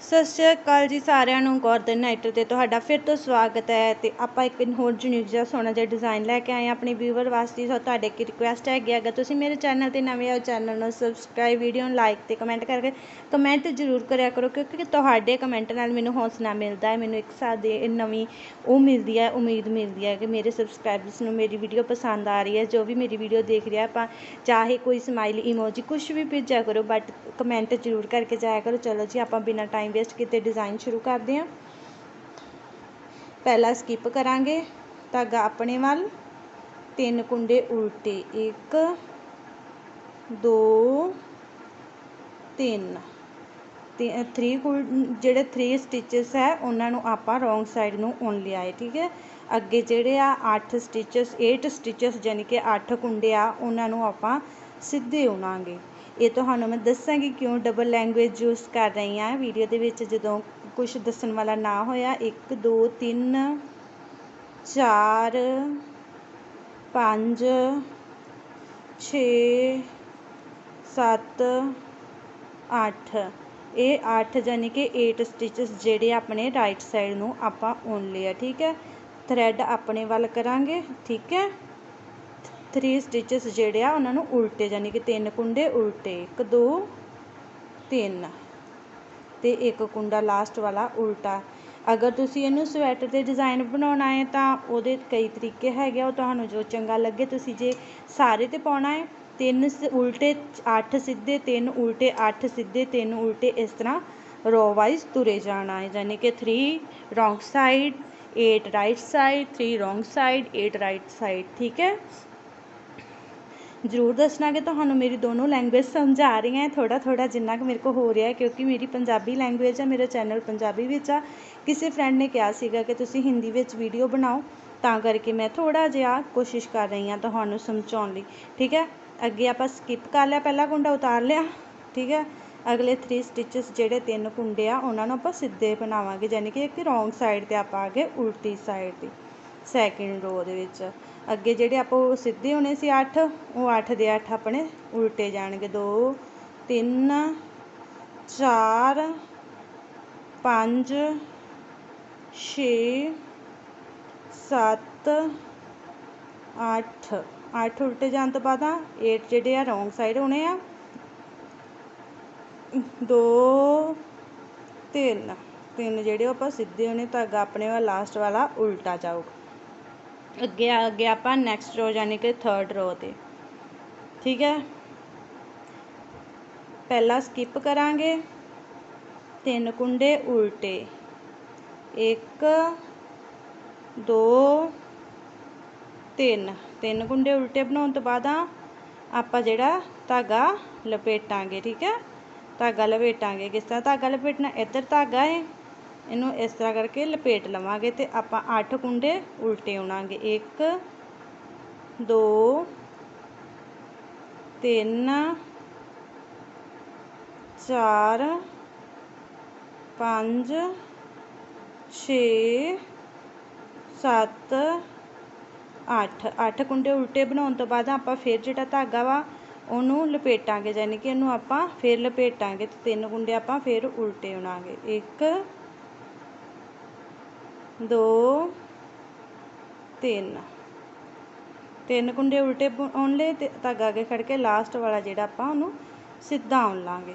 ਸਤਿ ਸ਼੍ਰੀ ਅਕਾਲ ਜੀ ਸਾਰਿਆਂ ਨੂੰ ਗੋਰਦਨ ਨਾਈਟਰ ਤੇ ਤੁਹਾਡਾ ਫਿਰ ਤੋਂ ਸਵਾਗਤ ਹੈ ਤੇ ਆਪਾਂ ਇੱਕ ਹੋਰ ਯੂਨੀਕ ਜਿਹਾ ਸੋਹਣਾ ਜਿਹਾ ਡਿਜ਼ਾਈਨ ਲੈ ਕੇ ਆਏ ਹਾਂ ਆਪਣੇ ਵੀਵਰ ਵਾਸਤੇ, ਸੋ ਤੁਹਾਡੇ ਕੀ ਰਿਕੁਐਸਟ ਹੈਗੀ ਅਗਰ ਤੁਸੀਂ ਮੇਰੇ ਚੈਨਲ ਤੇ ਨਵੇਂ ਹੋ ਚੈਨਲ ਨੂੰ ਸਬਸਕ੍ਰਾਈਬ ਵੀਡੀਓ ਨੂੰ ਲਾਈਕ ਤੇ ਕਮੈਂਟ ਕਰਕੇ ਕਮੈਂਟ ਜ਼ਰੂਰ ਕਰਿਆ ਕਰੋ, ਕਿਉਂਕਿ ਤੁਹਾਡੇ ਕਮੈਂਟ ਨਾਲ ਮੈਨੂੰ ਹੌਸਲਾ ਮਿਲਦਾ ਹੈ, ਮੈਨੂੰ ਇੱਕ ਸਾਥ ਦੀ ਨਵੀਂ ਉਹ ਮਿਲਦੀ ਹੈ, ਉਮੀਦ ਮਿਲਦੀ ਹੈ ਕਿ ਮੇਰੇ ਸਬਸਕ੍ਰਾਈਬਰਸ ਨੂੰ ਮੇਰੀ ਵੀਡੀਓ ਪਸੰਦ ਆ ਰਹੀ ਹੈ, ਜੋ ਵੀ ਮੇਰੀ ਵੀਡੀਓ ਦੇਖ ਰਿਹਾ, ਆਪਾਂ ਚਾਹੇ ਕੋਈ ਸਮਾਈਲ ਇਮੋਜੀ ਕੁਝ ਵੀ ਭੇਜਿਆ ਕਰੋ ਬਟ ਕਮੈਂਟ ਜ਼ਰੂਰ ਕਰਕੇ ਜਾਇਆ ਕਰੋ, ਚਲੋ ਜੀ ਆਪਾਂ ਬਿਨਾਂ ਟਾਈਮ ਵੇਸਟ ਕੀਤੇ ਡਿਜ਼ਾਈਨ ਸ਼ੁਰੂ ਕਰਦੇ ਹਾਂ। ਪਹਿਲਾ ਸਕਿਪ ਕਰਾਂਗੇ। ਧਾਗਾ ਆਪਣੇ ਵੱਲ। ਤਿੰਨ ਕੁੰਡੇ ਉਲਟੇ। 1 2 3 ਤੇ 3 ਜਿਹੜੇ 3 ਸਟਿਚਸ ਹੈ, ਉਹਨਾਂ ਨੂੰ ਆਪਾਂ ਰੋਂਗ ਸਾਈਡ ਨੂੰ ਉਣ ਲਿਆਏ ਠੀਕ ਹੈ? ਅੱਗੇ ਜਿਹੜੇ ਆ 8 ਸਟਿਚਸ 8 ਸਟਿਚਸ ਯਾਨੀ ਕਿ 8 ਕੁੰਡੇ ਆ, ਉਹਨਾਂ ਨੂੰ ਆਪਾਂ ਸਿੱਧੇ ਉਣਾਂਗੇ। ਇਹ ਤੁਹਾਨੂੰ ਮੈਂ ਦੱਸਾਂਗੀ ਕਿਉਂ ਡਬਲ ਲੈਂਗੁਏਜ ਯੂਜ਼ ਕਰ ਰਹੀ ਹਾਂ। ਵੀਡੀਓ ਦੇ ਵਿੱਚ ਜਦੋਂ ਕੁਝ ਦੱਸਣ ਵਾਲਾ ਨਾ ਹੋਇਆ 1 2 3 4 5 6 7 8 ਇਹ 8 ਯਾਨੀ ਕਿ 8 ਸਟਿਚਸ ਜਿਹੜੇ ਆਪਣੇ ਰਾਈਟ ਸਾਈਡ ਨੂੰ ਆਪਾਂ ਉਣ ਲਿਆ ਠੀਕ ਹੈ? ਥਰੈਡ ਆਪਣੇ ਵੱਲ ਕਰਾਂਗੇ, ਠੀਕ ਹੈ? 3 ਸਟਿਚਸ ਜਿਹੜੇ ਆ, ਉਹਨਾਂ ਨੂੰ ਉਲਟੇ ਯਾਨੀ ਕਿ ਤਿੰਨ ਕੁੰਡੇ ਉਲਟੇ 1 2 3 ਤੇ ਇੱਕ ਕੁੰਡਾ ਲਾਸਟ ਵਾਲਾ ਉਲਟਾ। ਅਗਰ ਤੁਸੀਂ ਇਹਨੂੰ ਸਵੈਟਰ ਦੇ ਡਿਜ਼ਾਈਨ ਬਣਾਉਣਾ ਹੈ, ਤਾਂ ਉਹਦੇ ਕਈ ਤਰੀਕੇ ਹੈਗੇ ਉਹ ਤੁਹਾਨੂੰ ਜੋ ਚੰਗਾ ਲੱਗੇ ਤੁਸੀਂ ਜੇ ਸਾਰੇ ਤੇ ਪਾਉਣਾ ਹੈ, ਤਿੰਨ ਉਲਟੇ 8 ਸਿੱਧੇ, ਤਿੰਨ ਉਲਟੇ 8 ਸਿੱਧੇ, ਤਿੰਨ ਉਲਟੇ ਇਸ ਤਰ੍ਹਾਂ ਰੋ ਵਾਈਜ਼ ਤੁਰੇ ਜਾਣਾ ਹੈ। ਯਾਨੀ ਕਿ 3 wrong side 8 right side 3 wrong side 8 right side ਠੀਕ ਹੈ? ਜ਼ਰੂਰ ਦੱਸਣਾ ਕਿ ਤੁਹਾਨੂੰ ਮੇਰੀ ਦੋਨੋਂ ਲੈਂਗੁਏਜ ਸਮਝ ਆ ਰਹੀਆਂ ਥੋੜ੍ਹਾ ਥੋੜ੍ਹਾ ਜਿੰਨਾ ਕੁ ਮੇਰੇ ਕੋਲ ਹੋ ਰਿਹਾ ਕਿਉਂਕਿ ਮੇਰੀ ਪੰਜਾਬੀ ਲੈਂਗੁਏਜ ਆ, ਮੇਰਾ ਚੈਨਲ ਪੰਜਾਬੀ ਵਿੱਚ ਆ। ਕਿਸੇ ਫਰੈਂਡ ਨੇ ਕਿਹਾ ਸੀਗਾ ਕਿ ਤੁਸੀਂ ਹਿੰਦੀ ਵਿੱਚ ਵੀਡੀਓ ਬਣਾਓ, ਤਾਂ ਕਰਕੇ ਮੈਂ ਥੋੜ੍ਹਾ ਜਿਹਾ ਕੋਸ਼ਿਸ਼ ਕਰ ਰਹੀ ਹਾਂ ਤੁਹਾਨੂੰ ਸਮਝਾਉਣ ਲਈ। ਠੀਕ ਹੈ? ਅੱਗੇ ਆਪਾਂ ਸਕਿਪ ਕਰ ਲਿਆ, ਪਹਿਲਾ ਕੁੰਡਾ ਉਤਾਰ ਲਿਆ। ਠੀਕ ਹੈ? ਅਗਲੇ 3 ਸਟਿਚਸ ਜਿਹੜੇ ਤਿੰਨ ਕੁੰਡੇ ਆ, ਉਹਨਾਂ ਨੂੰ ਆਪਾਂ ਸਿੱਧੇ ਬਣਾਵਾਂਗੇ ਯਾਨੀ ਕਿ ਇੱਕ ਰੋਂਗ ਸਾਈਡ ਤੇ ਆਪਾਂ ਆ ਗਏ, ਉਲਟੀ ਸਾਈਡ ਤੇ। ਸੈਕਿੰਡ ਰੋ ਦੇ ਵਿੱਚ। ਅੱਗੇ ਜਿਹੜੇ ਆਪਾਂ ਉਹ ਸਿੱਧੇ ਹੋਣੇ ਸੀ 8 ਉਹ 8 ਦੇ 8 ਆਪਣੇ ਉਲਟੇ ਜਾਣਗੇ। 2 3 4 5 6 7 8 8 ਉਲਟੇ ਜਾਣ ਤੋਂ ਬਾਅਦ ਆ 8 ਜਿਹੜੇ ਆ ਰੋਂਗ ਸਾਈਡ ਹੋਣੇ ਆ। 2 3 ਤਿੰਨ ਜਿਹੜੇ ਆਪਾਂ ਸਿੱਧੇ ਹੋਣੇ ਧਾਗਾ ਆਪਣੇ ਵਾ ਲਾਸਟ ਵਾਲਾ ਉਲਟਾ ਜਾਊਗਾ। ਅੱਗੇ ਆ ਗਿਆ ਆਪਾਂ ਨੈਕਸਟ ਰੋ ਯਾਨੀ ਕਿ ਥਰਡ ਰੋ ਤੇ ਠੀਕ ਹੈ ਪਹਿਲਾ ਸਕਿਪ ਕਰਾਂਗੇ ਤਿੰਨ ਕੁੰਡੇ ਉਲਟੇ 1 2 3 ਤਿੰਨ ਕੁੰਡੇ ਉਲਟੇ ਬਣਾਉਣ ਤੋਂ ਬਾਅਦ ਆਪਾਂ ਜਿਹੜਾ ਧਾਗਾ ਲਪੇਟਾਂਗੇ ਠੀਕ ਹੈ ਧਾਗਾ ਲਪੇਟਾਂਗੇ ਕਿਸ ਤਰ੍ਹਾਂ ਧਾਗਾ ਲਪੇਟਣਾ ਇੱਧਰ ਧਾਗਾ ਹੈ ਇਹਨੂੰ ਇਸ ਤਰ੍ਹਾਂ ਕਰਕੇ ਲਪੇਟ ਲਵਾਂਗੇ ਤੇ ਆਪਾਂ 8 ਕੁੰਡੇ ਉਲਟੇ ਉਣਾਂਗੇ 1 2 3 4 5 6 7 8 8 ਕੁੰਡੇ ਉਲਟੇ ਬਣਾਉਣ ਤੋਂ ਬਾਅਦ ਆਪਾਂ ਫਿਰ ਜਿਹੜਾ ਧਾਗਾ ਵਾ, ਉਹਨੂੰ ਲਪੇਟਾਂਗੇ, ਯਾਨੀ ਕਿ ਇਹਨੂੰ ਆਪਾਂ ਫਿਰ ਲਪੇਟਾਂਗੇ ਤੇ ਤਿੰਨ ਕੁੰਡੇ ਆਪਾਂ ਫਿਰ ਉਲਟੇ ਉਣਾਂਗੇ 1 ਦੋ, ਤਿੰਨ। ਤਿੰਨ ਕੁੰਡੇ ਉਲਟੇ ਆਉਣ ਲਏ ਤੇ ਧਾਗਾ ਅੱਗੇ ਖੜ ਕੇ ਲਾਸਟ ਵਾਲਾ ਜਿਹੜਾ ਆਪਾਂ ਉਹਨੂੰ ਸਿੱਧਾ ਆਉਣ ਲਾਂਗੇ।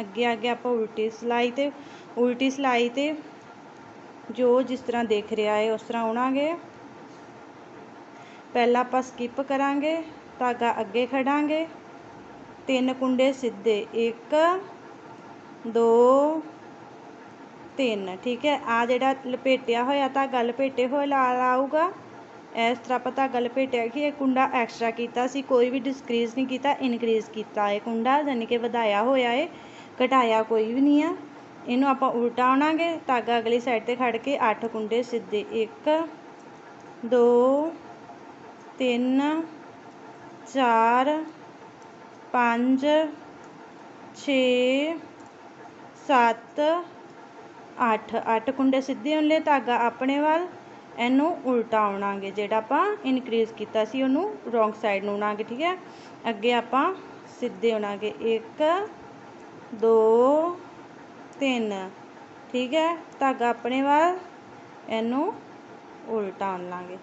ਅੱਗੇ ਅੱਗੇ ਆਪਾਂ ਉਲਟੀ ਸਲਾਈ ਤੇ, ਉਲਟੀ ਸਲਾਈ ਤੇ ਜੋ ਜਿਸ ਤਰ੍ਹਾਂ ਦੇਖ ਰਿਹਾ ਹੈ ਉਸ ਤਰ੍ਹਾਂ ਆਉਣਾਗੇ ਪਹਿਲਾਂ ਆਪਾਂ ਸਕਿਪ ਕਰਾਂਗੇ, ਧਾਗਾ ਅੱਗੇ ਖੜਾਂਗੇ। ਤਿੰਨ ਕੁੰਡੇ ਸਿੱਧੇ 1 2 ਤਿੰਨ, ਠੀਕ ਹੈ? ਆ ਜਿਹੜਾ ਲਪੇਟਿਆ ਹੋਇਆ ਧਾਗਾ ਲਪੇਟੇ ਹੋਏ ਲਾਲ ਆਊਗਾ। ਇਸ ਤਰ੍ਹਾਂ ਆਪਾਂ ਧਾਗਾ ਲਪੇਟਿਆ ਕਿ ਇਹ ਕੁੰਡਾ ਐਕਸਟਰਾ ਕੀਤਾ ਸੀ, ਕੋਈ ਵੀ ਡਿਸਕਰੀਜ਼ ਨਹੀਂ ਕੀਤਾ ਇਨਕਰੀਜ਼ ਕੀਤਾ ਇਹ ਕੁੰਡਾ ਯਾਨੀ ਕਿ ਵਧਾਇਆ ਹੋਇਆ ਹੈ ਘਟਾਇਆ ਕੋਈ ਵੀ ਨਹੀਂ ਆ। ਇਹਨੂੰ ਆਪਾਂ ਉਲਟਾ ਆਉਣਾਗੇ, ਧਾਗਾ ਅਗਲੀ ਸਾਈਡ ਤੇ ਖੜ ਕੇ 8 ਕੁੰਡੇ ਸਿੱਧੇ 1 2 3 4 5 6 7 8 8 ਕੁੰਡੇ ਸਿੱਧੇ ਹੁੰਲੇ ਧਾਗਾ ਆਪਣੇ ਵੱਲ, ਇਹਨੂੰ ਉਲਟਾ ਆਉਣਾਗੇ, ਜਿਹੜਾ ਆਪਾਂ ਇਨਕਰੀਜ਼ ਕੀਤਾ ਸੀ, ਉਹਨੂੰ ਰੋਂਗ ਸਾਈਡ ਨੂੰ ਉਣਾਗੇ, ਠੀਕ ਹੈ? ਅੱਗੇ ਆਪਾਂ ਸਿੱਧੇ ਉਣਾਗੇ 1 2 3 ਠੀਕ ਹੈ? ਧਾਗਾ ਆਪਣੇ ਵੱਲ, ਇਹਨੂੰ ਉਲਟਾ ਆਣ ਲਾਂਗੇ।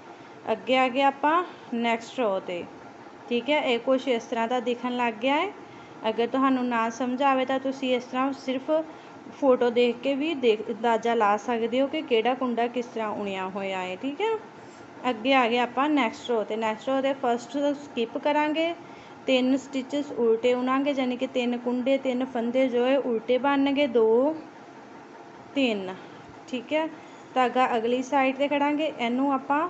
ਅੱਗੇ ਆ ਗਿਆ ਆਪਾਂ ਨੈਕਸਟ ਰੋ ਤੇ, ਠੀਕ ਹੈ? ਇਹ ਕੁਛ ਇਸ ਤਰ੍ਹਾਂ ਦਾ ਦਿਖਣ ਲੱਗ ਗਿਆ ਹੈ। ਅਗਰ ਤੁਹਾਨੂੰ ਨਾ ਸਮਝ ਆਵੇ ਤਾਂ ਤੁਸੀਂ ਇਸ ਤਰ੍ਹਾਂ ਸਿਰਫ ਫੋਟੋ ਦੇਖ ਕੇ ਵੀ ਦੇਖ, ਅੰਦਾਜ਼ਾ ਲਾ ਸਕਦੇ ਹੋ ਕਿ ਕਿਹੜਾ ਕੁੰਡਾ ਕਿਸ ਤਰ੍ਹਾਂ ਉਣਿਆ ਹੋਇਆ ਹੈ, ਠੀਕ ਹੈ? ਅੱਗੇ ਆ ਗਏ ਆਪਾਂ ਨੈਕਸਟ ਰੋ ਤੇ। ਨੈਕਸਟ ਰੋ ਦੇ ਫਸਟ ਸਕਿਪ ਕਰਾਂਗੇ। ਤਿੰਨ ਸਟਿਚਸ ਉਲਟੇ ਉਣਾਂਗੇ ਯਾਨੀ ਕਿ ਤਿੰਨ ਕੁੰਡੇ, ਤਿੰਨ ਫੰਦੇ ਜੋ ਹੈ ਉਲਟੇ ਬਣਨਗੇ, ਦੋ, ਤਿੰਨ, ਠੀਕ ਹੈ? ਧਾਗਾ ਅਗਲੀ ਸਾਈਡ ਤੇ ਖੜਾਂਗੇ, ਇਹਨੂੰ ਆਪਾਂ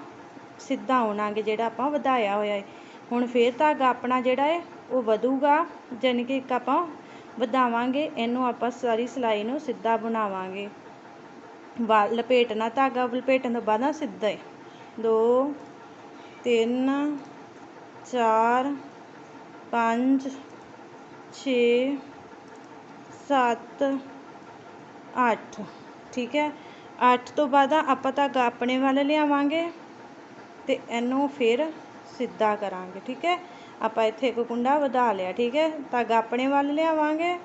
ਸਿੱਧਾ ਉਣਾਂਗੇ, ਜਿਹੜਾ ਆਪਾਂ ਵਧਾਇਆ ਹੋਇਆ ਹੈ। ਹੁਣ ਫੇਰ ਧਾਗਾ ਆਪਣਾ ਜਿਹੜਾ ਹੈ, ਉਹ ਵਧੂਗਾ ਯਾਨੀ ਕਿ ਇੱਕ ਆਪਾਂ ਵਧਾਵਾਂਗੇ, ਇਹਨੂੰ ਆਪਾਂ ਸਾਰੀ ਸਿਲਾਈ ਨੂੰ ਸਿੱਧਾ ਬਣਾਵਾਂਗੇ। ਵਾ ਲਪੇਟਣਾ ਧਾਗਾ, ਲਪੇਟਣ ਤੋਂ ਬਾਅਦ ਨਾ ਸਿੱਧਾ ਹੈ। ਦੋ, ਤਿੰਨ, ਚਾਰ, ਪੰਜ, ਛੇ, ਸੱਤ, ਅੱਠ। ਠੀਕ ਹੈ? ਅੱਠ ਤੋਂ ਬਾਅਦ ਆਪਾਂ ਧਾਗਾ ਆਪਣੇ ਵੱਲ ਲਿਆਵਾਂਗੇ ਤੇ ਇਹਨੂੰ ਫਿਰ ਸਿੱਧਾ ਕਰਾਂਗੇ। ਠੀਕ ਹੈ? ਆਪਾਂ ਇੱਥੇ ਇੱਕ ਕੁੰਡਾ ਵਧਾ ਲਿਆ, ਠੀਕ ਹੈ? ਧਾਗਾ ਆਪਣੇ ਵੱਲ ਲਿਆਵਾਂਗੇ।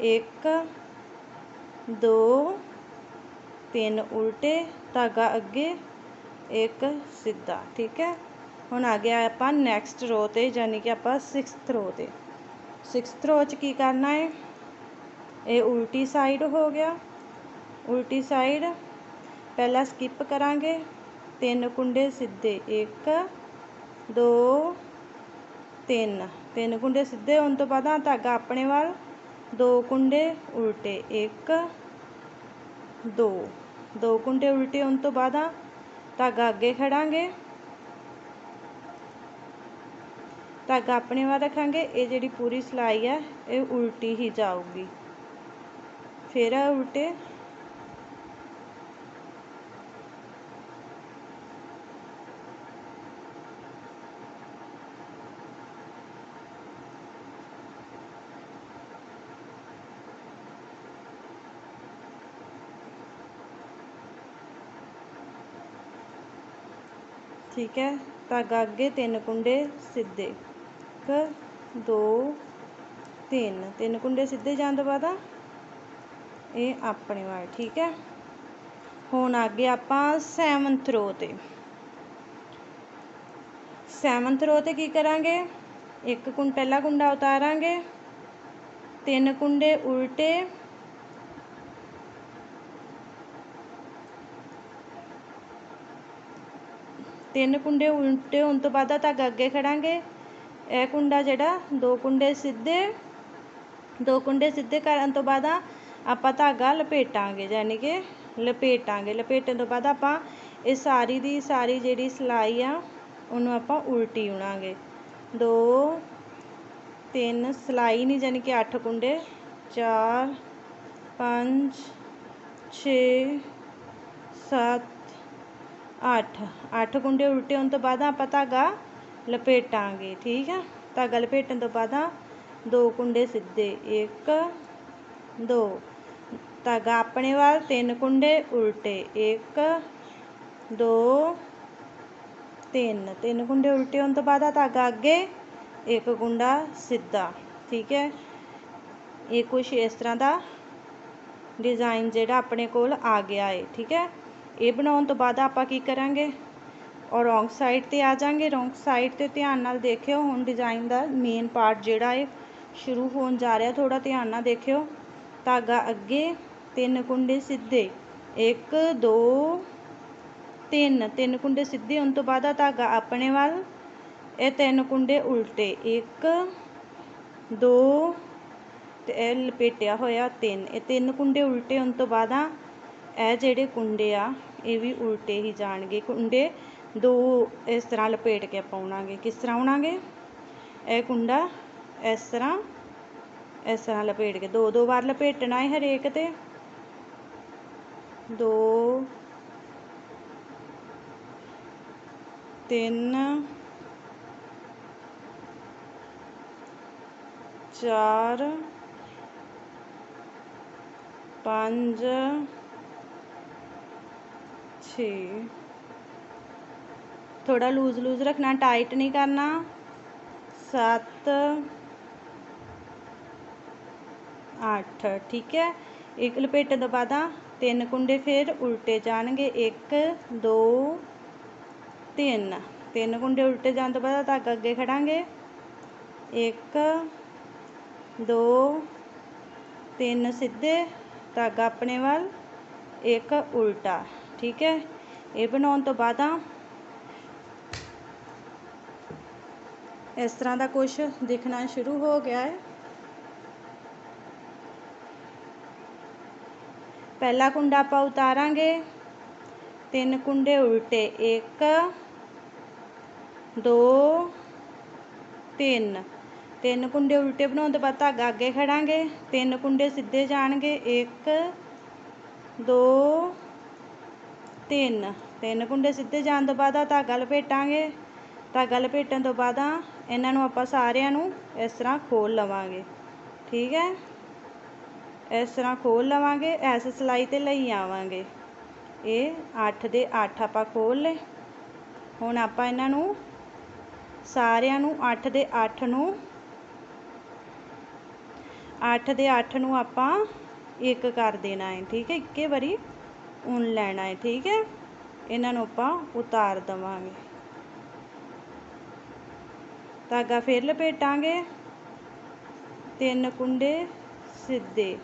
ਇੱਕ, ਦੋ, ਤਿੰਨ ਉਲਟੇ, ਧਾਗਾ ਅੱਗੇ, ਇੱਕ ਸਿੱਧਾ, ਠੀਕ ਹੈ? ਹੁਣ ਆ ਗਿਆ ਆਪਾਂ ਨੈਕਸਟ ਰੋ ਤੇ ਯਾਨੀ ਕਿ ਆਪਾਂ 6th ਰੋ ਤੇ। 6th ਰੋ 'ਚ ਕੀ ਕਰਨਾ ਹੈ? ਇਹ ਉਲਟੀ ਸਾਈਡ ਹੋ ਗਿਆ। ਉਲਟੀ ਸਾਈਡ ਪਹਿਲਾਂ ਸਕਿਪ ਕਰਾਂਗੇ। ਤਿੰਨ ਕੁੰਡੇ ਸਿੱਧੇ, ਇੱਕ ਦੋ, ਤਿੰਨ। ਤਿੰਨ ਕੁੰਡੇ ਸਿੱਧੇ ਹੋਣ ਤੋਂ ਬਾਅਦ ਧਾਗਾ ਆਪਣੇ ਵੱਲ, ਦੋ ਕੁੰਡੇ ਉਲਟੇ। ਇੱਕ, ਦੋ। ਦੋ ਕੁੰਡੇ ਉਲਟੇ ਹੋਣ ਤੋਂ ਬਾਅਦ ਧਾਗਾ ਅੱਗੇ ਖੜਾਂਗੇ। ਧਾਗਾ ਆਪਣੇ ਵੱਲ ਰੱਖਾਂਗੇ। ਇਹ ਜਿਹੜੀ ਪੂਰੀ ਸਿਲਾਈ ਹੈ ਇਹ ਉਲਟੀ ਹੀ ਜਾਊਗੀ। ਫਿਰ ਉਲਟੇ ਠੀਕ ਹੈ? ਧਾਗਾ ਅੱਗੇ ਤਿੰਨ ਕੁੰਡੇ ਸਿੱਧੇ। ਇੱਕ, ਦੋ, ਤਿੰਨ। ਤਿੰਨ ਕੁੰਡੇ ਸਿੱਧੇ ਜਾਣ ਤੋਂ ਬਾਅਦ ਇਹ ਆਪਣੇ ਵੱਲ, ਠੀਕ ਹੈ? ਹੁਣ ਅੱਗੇ ਆਪਾਂ ਸੈਵਨਥ ਰੋ ਤੇ। ਸੈਵਨਥ ਰੋ ਤੇ ਕੀ ਕਰਾਂਗੇ? ਇੱਕ ਕੁੰਡ, ਪਹਿਲਾ ਕੁੰਡਾ ਉਤਾਰਾਂਗੇ। ਤਿੰਨ ਕੁੰਡੇ ਉਲਟੇ ਤਿੰਨ ਕੁੰਡੇ ਉਲਟੇ ਹੋਣ ਤੋਂ ਬਾਅਦ ਧਾਗਾ ਅੱਗੇ ਖੜਾਂਗੇ। ਇਹ ਕੁੰਡਾ ਜਿਹੜਾ, ਦੋ ਕੁੰਡੇ ਸਿੱਧੇ, ਦੋ ਕੁੰਡੇ ਸਿੱਧੇ ਕਰਨ ਤੋਂ ਬਾਅਦ ਆਪਾਂ ਧਾਗਾ ਲਪੇਟਾਂਗੇ ਯਾਨੀ ਕਿ ਲਪੇਟਾਂਗੇ। ਲਪੇਟਣ ਤੋਂ ਬਾਅਦ ਆਪਾਂ ਇਹ ਸਾਰੀ ਦੀ ਸਾਰੀ ਜਿਹੜੀ ਸਿਲਾਈ ਆ, ਉਹਨੂੰ ਆਪਾਂ ਉਲਟੀ ਉਣਾਂਗੇ। ਦੋ, ਤਿੰਨ, ਸਿਲਾਈ ਨਹੀਂ ਯਾਨੀ ਕਿ ਅੱਠ ਕੁੰਡੇ। ਚਾਰ, ਪੰਜ, ਛੇ, ਸੱਤ ਅੱਠ ਅੱਠ ਕੁੰਡੇ ਉਲਟੇ ਹੋਣ ਤੋਂ ਬਾਅਦ ਆਪਾਂ ਧਾਗਾ ਲਪੇਟਾਂਗੇ, ਠੀਕ ਆ? ਧਾਗਾ ਲਪੇਟਣ ਤੋਂ ਬਾਅਦ ਦੋ ਕੁੰਡੇ ਸਿੱਧੇ, ਇੱਕ, ਦੋ। ਧਾਗਾ ਆਪਣੇ ਵੱਲ, ਤਿੰਨ ਕੁੰਡੇ ਉਲਟੇ, ਇੱਕ, ਦੋ, ਤਿੰਨ। ਤਿੰਨ ਕੁੰਡੇ ਉਲਟੇ ਹੋਣ ਤੋਂ ਬਾਅਦ ਧਾਗਾ ਅੱਗੇ, ਇੱਕ ਕੁੰਡਾ ਸਿੱਧਾ, ਠੀਕ ਹੈ? ਇਹ ਕੁਛ ਇਸ ਤਰ੍ਹਾਂ ਦਾ ਡਿਜ਼ਾਈਨ ਜਿਹੜਾ ਆਪਣੇ ਕੋਲ ਆ ਗਿਆ ਹੈ ਠੀਕ ਹੈ? ਇਹ ਬਣਾਉਣ ਤੋਂ ਬਾਅਦ ਆਪਾਂ ਕੀ ਕਰਾਂਗੇ? ਔਰ ਰੋਂਗ ਸਾਈਡ ਤੇ ਆ ਜਾਾਂਗੇ। ਰੋਂਗ ਸਾਈਡ ਤੇ ਧਿਆਨ ਨਾਲ ਦੇਖਿਓ। ਹੁਣ ਡਿਜ਼ਾਈਨ ਦਾ ਮੇਨ ਪਾਰਟ ਜਿਹੜਾ ਹੈ ਸ਼ੁਰੂ ਹੋਣ ਜਾ ਰਿਹਾ ਥੋੜਾ ਧਿਆਨ ਨਾਲ ਦੇਖਿਓ। ਧਾਗਾ ਅੱਗੇ, ਤਿੰਨ ਕੁੰਡੇ ਸਿੱਧੇ। 1 2 3 ਤਿੰਨ ਕੁੰਡੇ ਸਿੱਧੇ ਹੋਣ ਤੋਂ ਬਾਅਦ ਧਾਗਾ ਆਪਣੇ ਵੱਲ। ਇਹ ਤਿੰਨ ਕੁੰਡੇ ਉਲਟੇ। 1 2 ਤੇ ਇਹ ਲਪੇਟਿਆ ਹੋਇਆ ਤਿੰਨ। ਇਹ ਤਿੰਨ ਕੁੰਡੇ ਉਲਟੇ ਹੋਣ ਤੋਂ ਬਾਅਦ ਆ ਇਹ ਜਿਹੜੇ ਕੁੰਡੇ ਆ, ਇਹ ਵੀ ਉਲਟੇ ਹੀ ਜਾਣਗੇ। ਕੁੰਡੇ ਦੋ ਇਸ ਤਰ੍ਹਾਂ ਲਪੇਟ ਕੇ ਆਪਾਂ ਉਣਾਂਗੇ। ਕਿਸ ਤਰ੍ਹਾਂ ਉਣਾਂਗੇ? ਇਹ ਕੁੰਡਾ ਇਸ ਤਰ੍ਹਾਂ ਇਸ ਤਰ੍ਹਾਂ ਲਪੇਟ ਕੇ। ਦੋ ਦੋ ਵਾਰ ਲਪੇਟਣਾ ਹੈ ਹਰੇਕ ਤੇ। ਦੋ, ਤਿੰਨ, ਚਾਰ, ਪੰਜ ਛੇ ਥੋੜਾ ਲੂਜ਼ ਲੂਜ਼ ਰੱਖਣਾ ਟਾਈਟ ਨਹੀਂ ਕਰਨਾ ਸੱਤ 8 ਠੀਕ ਹੈ ਇੱਕ ਲਪੇਟਣ ਤੋਂ ਬਾਅਦ ਆ ਤਿੰਨ ਕੁੰਡੇ ਫਿਰ ਉਲਟੇ ਜਾਣਗੇ 1 2 3 ਤਿੰਨ ਕੁੰਡੇ ਉਲਟੇ ਜਾਣ ਤੋਂ ਬਾਅਦ ਧਾਗਾ ਅੱਗੇ ਖੜਾਂਗੇ 1 2 3 ਸਿੱਧੇ ਧਾਗਾ ਆਪਣੇ ਵੱਲ ਇੱਕ ਉਲਟਾ ਠੀਕ ਹੈ? ਇਹ ਬਣਾਉਣ ਤੋਂ ਬਾਅਦ ਆ। ਇਸ ਤਰ੍ਹਾਂ ਦਾ ਕੁਝ ਦਿਖਣਾ ਸ਼ੁਰੂ ਹੋ ਗਿਆ ਹੈ। ਪਹਿਲਾ ਕੁੰਡਾ ਆਪਾਂ ਉਤਾਰਾਂਗੇ। ਤਿੰਨ ਕੁੰਡੇ ਉਲਟੇ 1 2 3 ਤਿੰਨ ਕੁੰਡੇ ਉਲਟੇ ਬਣਾਉਣ ਤੋਂ ਬਾਅਦ ਧਾਗਾ ਅੱਗੇ ਖੜਾਂਗੇ। ਤਿੰਨ ਕੁੰਡੇ ਸਿੱਧੇ ਜਾਣਗੇ। 1 2 ਤਿੰਨ ਤਿੰਨ ਕੁੰਡੇ ਸਿੱਧੇ ਜਾਣ ਤੋਂ ਬਾਅਦ ਆ ਧਾਗਾ ਲਪੇਟਾਂਗੇ ਧਾਗਾ ਲਪੇਟਣ ਤੋਂ ਬਾਅਦ ਇਹਨਾਂ ਨੂੰ ਆਪਾਂ ਸਾਰਿਆਂ ਨੂੰ ਇਸ ਤਰ੍ਹਾਂ ਖੋਲ ਲਵਾਂਗੇ। ਠੀਕ ਹੈ? ਇਸ ਤਰ੍ਹਾਂ ਖੋਲ ਲਵਾਂਗੇ ਐਸ ਸਲਾਈ ਤੇ ਲਈ ਆਵਾਂਗੇ। ਇਹ 8 ਦੇ 8 ਆਪਾਂ ਖੋਲ ਲਏ। ਹੁਣ ਆਪਾਂ ਇਹਨਾਂ ਨੂੰ ਸਾਰਿਆਂ ਨੂੰ 8 ਦੇ 8 ਨੂੰ 8 ਦੇ 8 ਨੂੰ ਆਪਾਂ ਇੱਕ ਕਰ ਦੇਣਾ ਹੈ। ਠੀਕ ਹੈ? ਇੱਕੇ ਵਾਰੀ ਉਨ ਲੈਣਾ ਹੈ, ਠੀਕ ਹੈ? ਇਹਨਾਂ ਨੂੰ ਆਪਾਂ ਉਤਾਰ ਦਵਾਂਗੇ। ਧਾਗਾ ਫੇਰ ਲਪੇਟਾਂਗੇ। ਤਿੰਨ ਕੁੰਡੇ ਸਿੱਧੇ।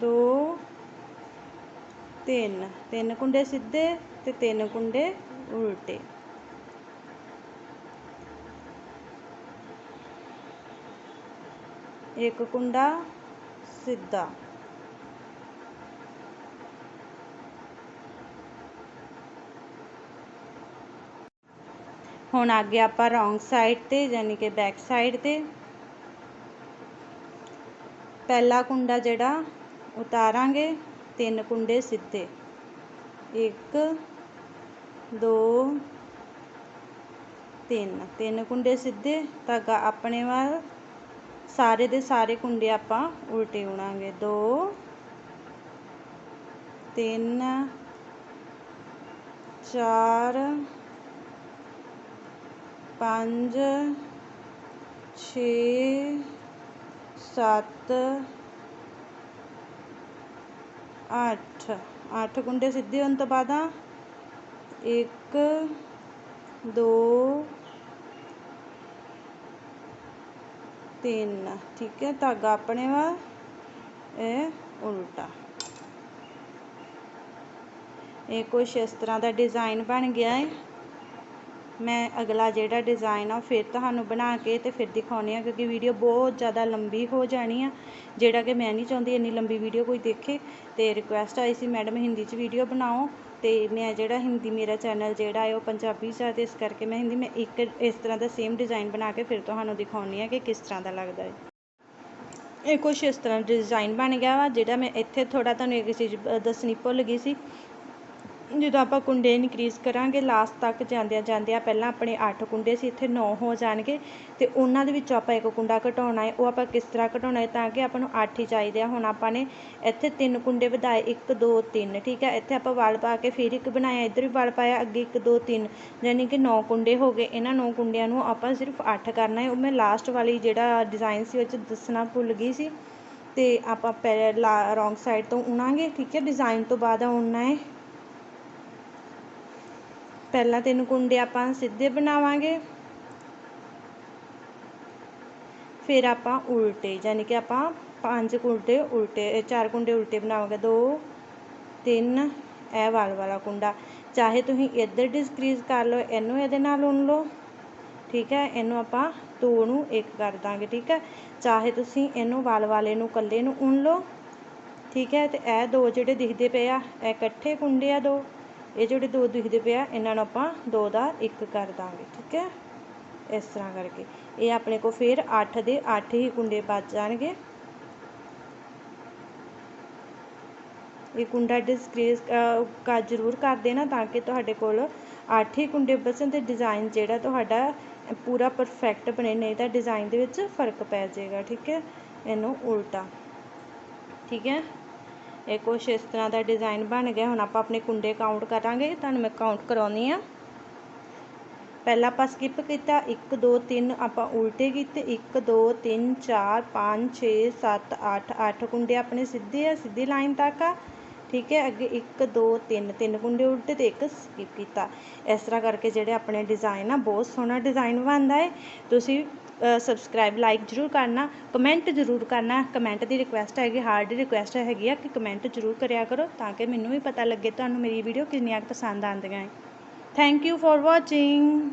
ਦੋ, ਤਿੰਨ। ਤਿੰਨ ਕੁੰਡੇ ਸਿੱਧੇ ਤੇ ਤਿੰਨ ਕੁੰਡੇ ਉਲਟੇ। ਇੱਕ ਕੁੰਡਾ ਸਿੱਧਾ। ਹੁਣ ਅੱਗੇ ਆਪਾਂ ਰੌਂਗ ਸਾਈਡ ਤੇ ਯਾਨੀ ਕਿ ਬੈਕ ਸਾਈਡ ਤੇ। ਪਹਿਲਾ ਕੁੰਡਾ ਜਿਹੜਾ ਉਤਾਰਾਂਗੇ, ਤਿੰਨ ਕੁੰਡੇ ਸਿੱਧੇ। ਇੱਕ, ਦੋ, ਤਿੰਨ। ਤਿੰਨ ਕੁੰਡੇ ਸਿੱਧੇ ਧਾਗਾ ਆਪਣੇ ਵੱਲ ਸਾਰੇ ਦੇ ਸਾਰੇ ਕੁੰਡੇ ਆਪਾਂ ਉਲਟੇ ਉਣਾਂਗੇ 2 3 4 5 6 7 8 8 ਕੁੰਡੇ ਸਿੱਧੇ ਹੋਣ ਤੋਂ ਬਾਅਦ 1 2 ਤਿੰਨ ਠੀਕ ਹੈ, ਧਾਗਾ ਆਪਣੇ ਵੱਲ ਇਹ ਉਲਟਾ। ਇਹ ਕੁਛ ਇਸ ਤਰ੍ਹਾਂ ਦਾ ਡਿਜ਼ਾਈਨ ਬਣ ਗਿਆ ਹੈ ਮੈਂ ਅਗਲਾ ਜਿਹੜਾ ਡਿਜ਼ਾਇਨ ਆ ਉਹ ਫਿਰ ਤੁਹਾਨੂੰ ਬਣਾ ਕੇ ਅਤੇ ਫਿਰ ਦਿਖਾਉਂਦੀ ਹਾਂ, ਕਿਉਂਕਿ ਵੀਡੀਓ ਬਹੁਤ ਜ਼ਿਆਦਾ ਲੰਬੀ ਹੋ ਜਾਣੀ ਆ। ਜਿਹੜਾ ਕਿ ਮੈਂ ਨਹੀਂ ਚਾਹੁੰਦੀ ਇੰਨੀ ਲੰਬੀ ਵੀਡੀਓ ਕੋਈ ਦੇਖੇ। ਅਤੇ ਰਿਕੁਐਸਟ ਆਈ ਸੀ ਮੈਡਮ ਹਿੰਦੀ 'ਚ ਵੀਡੀਓ ਬਣਾਓ। ਅਤੇ ਮੈਂ ਜਿਹੜਾ ਹਿੰਦੀ ਮੇਰਾ ਚੈਨਲ ਜਿਹੜਾ ਹੈ ਉਹ ਪੰਜਾਬੀ 'ਚ ਆ ਅਤੇ ਇਸ ਕਰਕੇ ਮੈਂ ਹਿੰਦੀ, ਮੈਂ ਇੱਕ ਇਸ ਤਰ੍ਹਾਂ ਦਾ ਸੇਮ ਡਿਜ਼ਾਈਨ ਬਣਾ ਕੇ ਫਿਰ ਤੁਹਾਨੂੰ ਦਿਖਾਉਂਦੀ ਹਾਂ ਕਿ ਕਿਸ ਤਰ੍ਹਾਂ ਦਾ ਲੱਗਦਾ ਹੈ। ਇਹ ਕੁਛ ਇਸ ਤਰ੍ਹਾਂ ਡਿਜ਼ਾਈਨ ਬਣ ਗਿਆ ਵਾ, ਜਿਹੜਾ ਮੈਂ ਇੱਥੇ ਥੋੜਾ ਤੁਹਾਨੂੰ ਇੱਕ ਚੀਜ਼ ਦੱਸਣੀ ਭੁੱਲ ਗਈ ਸੀ। ਜਦੋਂ ਆਪਾਂ ਕੁੰਡੇ ਇਨਕਰੀਜ਼ ਕਰਾਂਗੇ ਲਾਸਟ ਤੱਕ ਜਾਂਦਿਆਂ ਜਾਂਦਿਆਂ ਪਹਿਲਾਂ ਆਪਣੇ 8 ਕੁੰਡੇ ਸੀ, ਇੱਥੇ 9 ਹੋ ਜਾਣਗੇ ਤੇ ਉਹਨਾਂ ਦੇ ਵਿੱਚੋਂ ਆਪਾਂ ਇੱਕ ਕੁੰਡਾ ਘਟਾਉਣਾ ਹੈ। ਉਹ ਆਪਾਂ ਕਿਸ ਤਰ੍ਹਾਂ ਘਟਾਉਣਾ ਹੈ ਤਾਂ ਕਿ ਆਪਾਂ ਨੂੰ 8 ਹੀ ਚਾਹੀਦੇ ਆ। ਹੁਣ ਆਪਾਂ ਨੇ ਇੱਥੇ ਤਿੰਨ ਕੁੰਡੇ ਵਧਾਏ 1 2 3 ਠੀਕ ਹੈ? ਇੱਥੇ ਆਪਾਂ ਵਲ ਪਾ ਕੇ ਫਿਰ ਇੱਕ ਬਣਾਇਆ, ਇੱਧਰ ਵੀ ਵਲ ਪਾਇਆ, ਅੱਗੇ 1 2 3 ਯਾਨੀ ਕਿ 9 ਕੁੰਡੇ ਹੋ ਗਏ। ਇਹਨਾਂ 9 ਕੁੰਡਿਆਂ ਨੂੰ ਆਪਾਂ ਸਿਰਫ 8 ਕਰਨਾ ਹੈ। ਉਹ ਮੈਂ ਲਾਸਟ ਵਾਲੀ ਜਿਹੜਾ ਡਿਜ਼ਾਈਨ ਸੀ, ਉਹ 'ਚ ਦੱਸਣਾ ਭੁੱਲ ਗਈ ਸੀ। ਤੇ ਆਪਾਂ ਪਹਿਲਾਂ ਰੋਂਗ ਸਾਈਡ ਤੋਂ ਉਣਾਂਗੇ, ਠੀਕ ਹੈ? ਡਿਜ਼ਾਈਨ ਤੋਂ ਬਾਅਦ ਆਉਣਾ ਹੈ। ਪਹਿਲਾਂ ਤਿੰਨ ਕੁੰਡੇ ਆਪਾਂ ਸਿੱਧੇ ਬਣਾਵਾਂਗੇ। ਫਿਰ ਆਪਾਂ ਉਲਟੇ, ਯਾਨੀ ਕਿ ਆਪਾਂ ਪੰਜ ਕੁੰਡੇ ਉਲਟੇ ਚਾਰ ਕੁੰਡੇ ਉਲਟੇ ਬਣਾਵਾਂਗੇ। ਦੋ, ਤਿੰਨ, ਇਹ ਵਾਲ ਵਾਲਾ ਕੁੰਡਾ। ਚਾਹੇ ਤੁਸੀਂ ਇੱਧਰ ਡਿਸਕਰੀਜ਼ ਕਰ ਲਓ, ਇਹਨੂੰ ਇਹਦੇ ਨਾਲ ਉਣ ਲਓ। ਠੀਕ ਹੈ, ਇਹਨੂੰ ਆਪਾਂ ਦੋ ਨੂੰ ਇੱਕ ਕਰ ਦਾਂਗੇ, ਠੀਕ ਹੈ। ਚਾਹੇ ਤੁਸੀਂ ਇਹਨੂੰ ਵਾਲ ਵਾਲੇ ਨੂੰ, ਇਕੱਲੇ ਨੂੰ ਉਣ ਲਓ। ਠੀਕ ਹੈ, ਤੇ ਇਹ ਦੋ ਜਿਹੜੇ ਦਿਖਦੇ ਪਏ ਆ, ਇਹ ਇਕੱਠੇ ਕੁੰਡੇ ਆ ਦੋ। ਇਹ ਜਿਹੜੇ ਦੋ ਦਿਖਦੇ ਪਏ ਆ, ਇਹਨਾਂ ਨੂੰ ਆਪਾਂ ਦੋ ਦਾ ਇੱਕ ਕਰ ਦਾਂਗੇ, ਠੀਕ ਹੈ? ਇਸ ਤਰ੍ਹਾਂ ਕਰਕੇ। ਇਹ ਆਪਣੇ ਕੋ ਫਿਰ 8 ਦੇ 8 ਹੀ ਕੁੰਡੇ ਬਚ ਜਾਣਗੇ। ਇਹ ਕੁੰਡਾ ਡਿਸਕਰੀਜ਼ ਕਾ ਜ਼ਰੂਰ ਕਰ ਦੇਣਾ ਤਾਂ ਕਿ ਤੁਹਾਡੇ ਕੋਲ 8 ਹੀ ਕੁੰਡੇ ਬਚਣ ਤੇ ਡਿਜ਼ਾਈਨ ਜਿਹੜਾ ਤੁਹਾਡਾ ਪੂਰਾ ਪਰਫੈਕਟ ਬਣੇ, ਨਹੀਂ ਤਾਂ ਡਿਜ਼ਾਈਨ ਦੇ ਵਿੱਚ ਫ਼ਰਕ ਪੈ ਜਾਏਗਾ, ਠੀਕ ਹੈ? ਇਹਨੂੰ ਉਲਟਾ। ਠੀਕ ਹੈ? ਇਹ ਕੁਛ ਇਸ ਤਰ੍ਹਾਂ ਦਾ ਡਿਜ਼ਾਈਨ ਬਣ ਗਿਆ। ਹੁਣ ਆਪਾਂ ਆਪਣੇ ਕੁੰਡੇ ਕਾਊਂਟ ਕਰਾਂਗੇ। ਤੁਹਾਨੂੰ ਮੈਂ ਕਾਊਂਟ ਕਰਾਉਣੀ ਆ ਪਹਿਲਾਂ ਆਪਾਂ ਸਕਿਪ ਕੀਤਾ। 1 2 3 ਆਪਾਂ ਉਲਟੇ ਕੀਤੇ। 1 2 3 4 5 6 7 8 8 ਕੁੰਡੇ ਆਪਣੇ ਸਿੱਧੇ ਆ, ਸਿੱਧੀ ਲਾਈਨ ਤੱਕ ਆ। ਠੀਕ ਹੈ? ਅੱਗੇ 1 2 3 ਤਿੰਨ ਕੁੰਡੇ ਉਲਟੇ ਤੇ ਇੱਕ ਸਕਿਪ ਕੀਤਾ। ਇਸ ਤਰ੍ਹਾਂ ਕਰਕੇ ਜਿਹੜੇ ਆਪਣੇ ਡਿਜ਼ਾਈਨ ਆ, ਬਹੁਤ ਸੋਹਣਾ ਡਿਜ਼ਾਈਨ ਬਣਦਾ ਹੈ। ਤੁਸੀਂ ਸਬਸਕ੍ਰਾਈਬ ਲਾਈਕ ਜ਼ਰੂਰ ਕਰਨਾ ਕਮੈਂਟ ਜ਼ਰੂਰ ਕਰਨਾ। ਕਮੈਂਟ ਦੀ ਰਿਕੁਐਸਟ ਹੈਗੀ ਹਾਰਡ ਰਿਕੁਐਸਟ ਹੈਗੀ ਆ ਕਿ ਕਮੈਂਟ ਜ਼ਰੂਰ ਕਰਿਆ ਕਰੋ ਤਾਂ ਕਿ ਮੈਨੂੰ ਵੀ ਪਤਾ ਲੱਗੇ ਤੁਹਾਨੂੰ ਮੇਰੀ ਵੀਡੀਓ ਕਿੰਨੀਆਂ ਕੁ ਪਸੰਦ ਆਉਂਦੀਆਂ ਹੈ ਥੈਂਕ ਯੂ ਫॉर ਵਾਚਿੰਗ